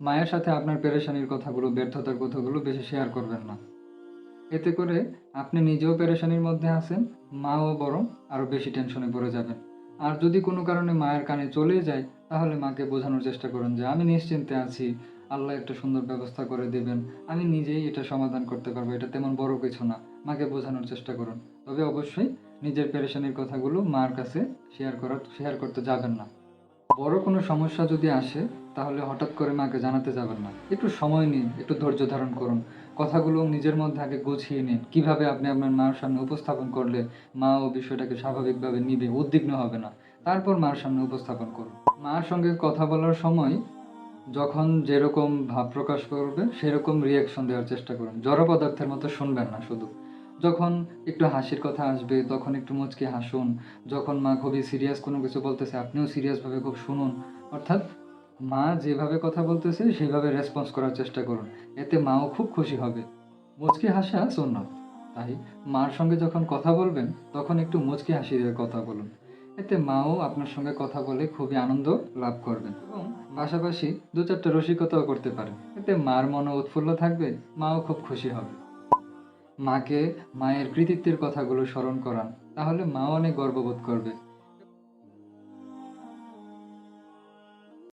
মায়ের সাথে আপনার পেরেশানির কথাগুলো, ব্যর্থতার কথাগুলো বেশি শেয়ার করবেন না। এতে করে আপনি নিজেও পেরেশানির মধ্যে আছেন, মাও বরং আরও বেশি টেনশনে পড়ে যাবেন। আর যদি কোনো কারণে মায়ের কানে চলে যায়, তাহলে মাকে বোঝানোর চেষ্টা করুন যে, আমি নিশ্চিন্তে আছি, আল্লাহ একটা সুন্দর ব্যবস্থা করে দেবেন, আমি নিজেই এটা সমাধান করতে পারব, এটা তেমন বড় কিছু না। মাকে বোঝানোর চেষ্টা করুন। তবে অবশ্যই নিজের পেরেশানির কথাগুলো মার কাছে শেয়ার করার শেয়ার করতে যাবেন না। বড় কোনো সমস্যা যদি আসে, তাহলে হঠাৎ করে মাকে জানাতে যাবেন না। একটু সময় নিন, একটু ধৈর্য ধারণ করুন। কথাগুলো নিজের মধ্যে আগে গুছিয়ে নিন। কীভাবে আপনি আপনার মার সামনে উপস্থাপন করলে মা ও বিষয়টাকে স্বাভাবিকভাবে নিবে, উদ্বিগ্ন হবে না। তারপর মার সামনে উপস্থাপন করুন। মার সঙ্গে কথা বলার সময় যখন যেরকম ভাব প্রকাশ করবে, সেরকম রিয়াকশন দেওয়ার চেষ্টা করুন। জড় পদার্থের মতো শুনবেন না শুধু। যখন একটু হাসির কথা আসবে, তখন একটু মুচকি হাসুন। যখন মা খুবই সিরিয়াস কোনো কিছু বলতেছে, আপনিও সিরিয়াসভাবে খুব শুনুন। অর্থাৎ মা যেভাবে কথা বলতেছে সেইভাবে রেসপন্স করার চেষ্টা করুন। এতে মাও খুব খুশি হবে। মুচকি হাসা সুন্নত। তাই মার সঙ্গে যখন কথা বলবেন, তখন একটু মুচকি হাসি দিয়ে কথা বলুন। এতে মাও আপনার সঙ্গে কথা বলে খুবই আনন্দ লাভ করবেন এবং পাশাপাশি দু চারটা রসিকতাও করতে পারেন। এতে মার মনও উৎফুল্ল থাকবে, মাও খুব খুশি হবে। মাকে মায়ের কৃতিত্বের কথাগুলো স্মরণ করান তাহলে মাও অনেক গর্ববোধ করবে।